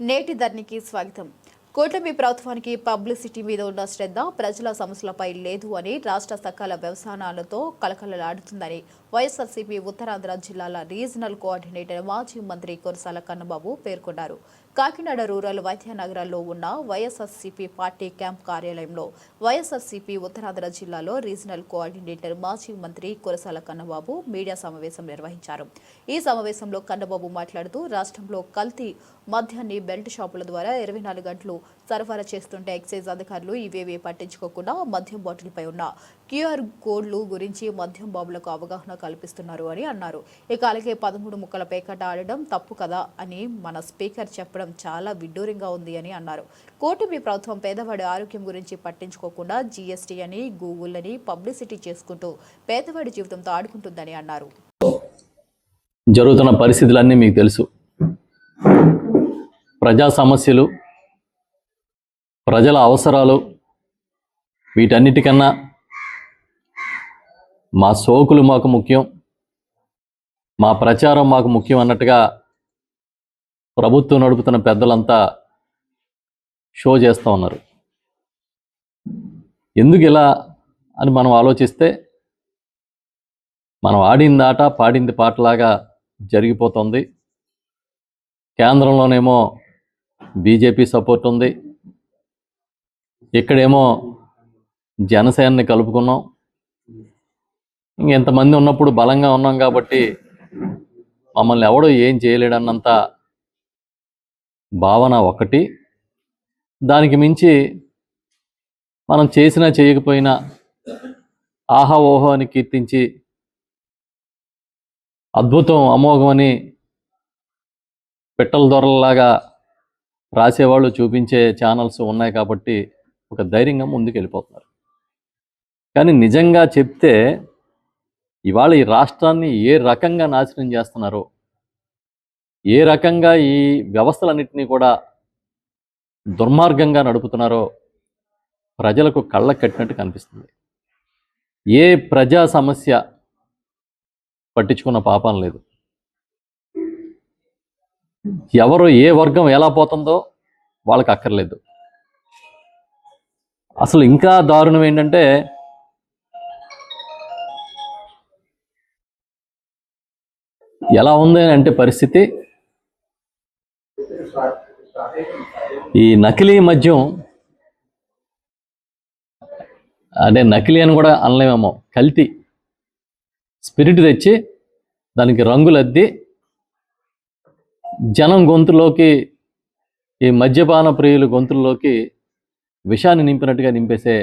నేటి ధర్నికి స్వాగతం. కూటమి ప్రభుత్వానికి పబ్లిసిటీ మీద ఉన్న శ్రద్ధ ప్రజల సమస్యలపై లేదు అని రాష్ట్ర సకాల వ్యవసాయాలతో కలకలలాడుతుందని వైఎస్ఆర్సీపీ ఉత్తరాంధ్ర జిల్లాల రీజనల్ కోఆర్డినేటర్ మాజీ మంత్రి కురసాల కన్నబాబు పేర్కొన్నారు. కాకినాడ రూరల్ వైద్య నగరాల్లో ఉన్న వైఎస్ఆర్సీపీ పార్టీ క్యాంప్ కార్యాలయంలో వైఎస్ఆర్సీపీ ఉత్తరాంధ్ర జిల్లాలో రీజనల్ కోఆర్డినేటర్ మాజీ మంత్రి కురసాల కన్నబాబు మీడియా సమావేశం నిర్వహించారు. ఈ సమావేశంలో కన్నబాబు మాట్లాడుతూ రాష్ట్రంలో కల్తీ మద్యాన్ని బెల్ట్ షాపుల ద్వారా ఇరవై నాలుగు గంటలు సరఫరా చేస్తుంటే ఎక్సైజ్ అధికారులు ఇవేవీ పట్టించుకోకుండా మద్యం బాటిల్పై ఉన్న క్యూఆర్ కోడ్లు గురించి మద్యం బాబులకు అవగాహన కల్పిస్తున్నారు అని అన్నారు. ఇక అలాగే పదమూడు ముక్కల పేకట ఆడడం తప్పు కదా అని మన స్పీకర్ చెప్పడం చాలా విడ్డూరంగా ఉంది అని అన్నారు. కూటమి ప్రభుత్వం పేదవాడి ఆరోగ్యం గురించి పట్టించుకోకుండా జీఎస్టీ అని గూగుల్ అని పబ్లిసిటీ చేసుకుంటూ పేదవాడి జీవితంతో ఆడుకుంటుందని అన్నారు. జరుగుతున్న పరిస్థితులన్నీ మీకు తెలుసు. ప్రజా సమస్యలు ప్రజల అవసరాలు వీటన్నిటికన్నా మా సోకులు మాకు ముఖ్యం మా ప్రచారం మాకు ముఖ్యం అన్నట్టుగా ప్రభుత్వం నడుపుతున్న పెద్దలంతా షో చేస్తూ ఉన్నారు. ఎందుకు ఇలా అని మనం ఆలోచిస్తే మనం ఆడింది ఆట పాడింది పాటలాగా జరిగిపోతుంది. కేంద్రంలోనేమో బీజేపీ సపోర్ట్ ఉంది. ఇక్కడేమో జనసేనని కలుపుకున్నాం. ఇంకెంతమంది ఉన్నప్పుడు బలంగా ఉన్నాం కాబట్టి మమ్మల్ని ఎవడో ఏం చేయలేడన్నంత భావన ఒకటి. దానికి మించి మనం చేసినా చేయకపోయినా ఆహా ఓహో అని కీర్తించి అద్భుతం అమోఘమని అని పిట్టల దొరలలాగా రాసేవాళ్ళు చూపించే ఛానల్స్ ఉన్నాయి కాబట్టి ఒక ధైర్యంగా ముందుకు వెళ్ళిపోతున్నారు కానీ నిజంగా చెప్తే ఇవాళ ఈ రాష్ట్రాన్ని ఏ రకంగా నాశనం చేస్తున్నారో ఏ రకంగా ఈ వ్యవస్థలన్నింటినీ కూడా దుర్మార్గంగా నడుపుతున్నారో ప్రజలకు కళ్ళ కట్టినట్టు కనిపిస్తుంది. ఏ ప్రజా సమస్య పట్టించుకున్న పాపం లేదు. ఎవరు ఏ వర్గం ఎలా పోతుందో వాళ్ళకి అక్కర్లేదు. అసలు ఇంకా దారుణం ఏంటంటే ఎలా ఉంది అని అంటే పరిస్థితి? ఈ నకిలీ మద్యం అంటే నకిలీ అని కూడా అనలేమేమో కల్తీ. స్పిరిట్ తెచ్చి దానికి రంగులు అద్ది జనం గొంతులోకి ఈ మద్యపాన ప్రియుల గొంతుల్లోకి విషాన్ని నింపినట్టుగా నింపేసే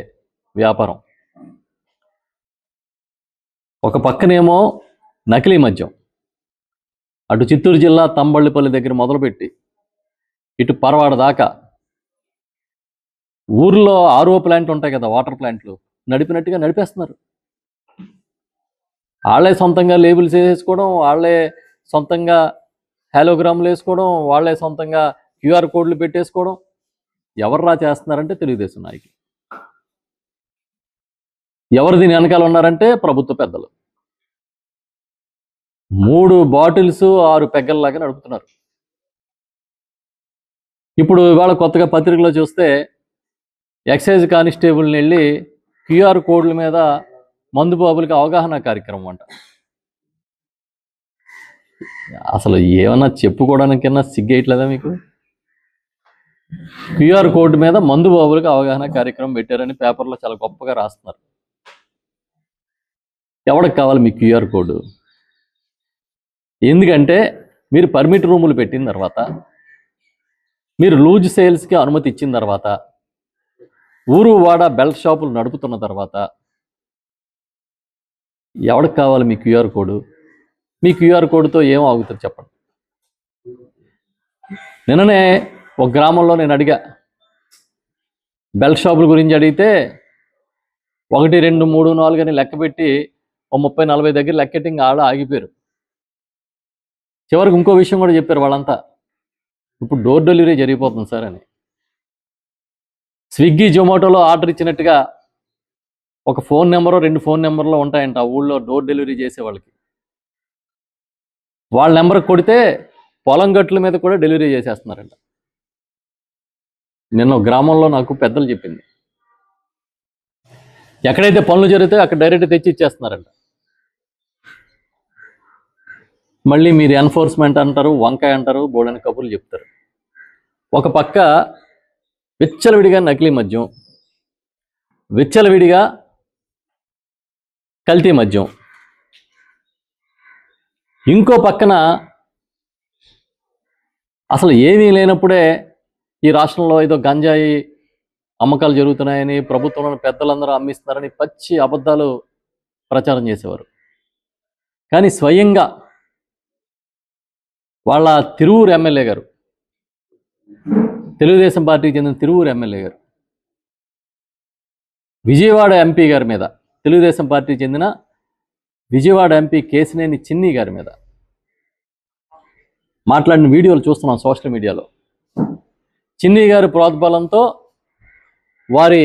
వ్యాపారం. ఒక పక్కనేమో నకిలీ మద్యం. అటు చిత్తూరు జిల్లా తంబళ్ళిపల్లి దగ్గర మొదలుపెట్టి ఇటు పరవాడ దాకా ఊర్లో ఆర్ఓ ప్లాంట్ ఉంటాయి కదా వాటర్ ప్లాంట్లు నడిపినట్టుగా నడిపేస్తున్నారు. వాళ్ళే సొంతంగా లేబుల్స్ వేసుకోవడం వాళ్ళే సొంతంగా హాలోగ్రామ్లు వేసుకోవడం వాళ్ళే సొంతంగా క్యూఆర్ కోడ్లు పెట్టేసుకోవడం ఎవర్రా చేస్తున్నారంటే తెలుగుదేశం నాయకులు. ఎవరు దీని వెనకాల ఉన్నారంటే ప్రభుత్వ పెద్దలు. మూడు బాటిల్స్ ఆరు పెగ్గల్లాగా నడుపుతున్నారు. ఇప్పుడు ఇవాళ కొత్తగా పత్రికలో చూస్తే ఎక్సైజ్ కానిస్టేబుల్ని వెళ్ళి క్యూఆర్ కోడ్ల మీద మందు బాబులకి అవగాహన కార్యక్రమం అంట. అసలు ఏమన్నా చెప్పుకోవడానికన్నా సిగ్గేయట్లేదా మీకు? క్యూఆర్ కోడ్ మీద మందు బాబులకు అవగాహన కార్యక్రమం పెట్టారని పేపర్లో చాలా గొప్పగా రాస్తున్నారు. ఎవరికి కావాలి మీ క్యూఆర్ కోడ్? ఎందుకంటే మీరు పర్మిట్ రూములు పెట్టిన తర్వాత మీరు లూజ్ సేల్స్కి అనుమతి ఇచ్చిన తర్వాత ఊరు వాడ బెల్ట్ షాపులు నడుపుతున్న తర్వాత ఎవరికి కావాలి మీ క్యూఆర్ కోడ్? మీ క్యూఆర్ కోడ్తో ఏం ఆగుతారు చెప్పండి. నిన్ననే ఒక గ్రామంలో నేను అడిగా బెల్ షాపుల గురించి అడిగితే ఒకటి రెండు మూడు నాలుగు అని లెక్క పెట్టి ఓ ముప్పై నలభై దగ్గర లెక్కెట్టి ఇంకా ఆడ ఆగిపోయారు. చివరికి ఇంకో విషయం కూడా చెప్పారు వాళ్ళంతా ఇప్పుడు డోర్ డెలివరీ జరిగిపోతుంది సార్ అని. స్విగ్గీ జొమాటోలో ఆర్డర్ ఇచ్చినట్టుగా ఒక ఫోన్ నెంబరు రెండు ఫోన్ నెంబర్లో ఉంటాయంట ఆ ఊళ్ళో డోర్ డెలివరీ చేసే వాళ్ళకి. వాళ్ళ నెంబర్ కొడితే పొలం గట్ల మీద కూడా డెలివరీ చేసేస్తున్నారంట. నిన్న గ్రామంలో నాకు పెద్దలు చెప్పింది. ఎక్కడైతే పనులు జరుగుతాయో అక్కడ డైరెక్ట్ తెచ్చి ఇచ్చేస్తున్నారంట. మళ్ళీ మీరు ఎన్ఫోర్స్మెంట్ అంటారు వంకాయ అంటారు బోడని కబుర్లు చెప్తారు. ఒక పక్క విచ్చలవిడిగా నకిలీ మద్యం విచ్చలవిడిగా కల్తీ మద్యం. ఇంకో పక్కన అసలు ఏమీ లేనప్పుడే ఈ రాష్ట్రంలో ఏదో గంజాయి అమ్మకాలు జరుగుతున్నాయని ప్రభుత్వంలో పెద్దలందరూ అమ్మిస్తున్నారని పచ్చి అబద్ధాలు ప్రచారం చేసేవారు. కానీ స్వయంగా వాళ్ళ తిరువురు ఎమ్మెల్యే గారు తెలుగుదేశం పార్టీకి చెందిన తిరువురు ఎమ్మెల్యే గారు విజయవాడ ఎంపీ గారి మీద తెలుగుదేశం పార్టీకి చెందిన విజయవాడ ఎంపీ కేసినేని చిన్ని గారి మీద మాట్లాడిన వీడియోలు చూస్తున్నాం సోషల్ మీడియాలో. చిన్ని గారి ప్రోద్బలంతో వారి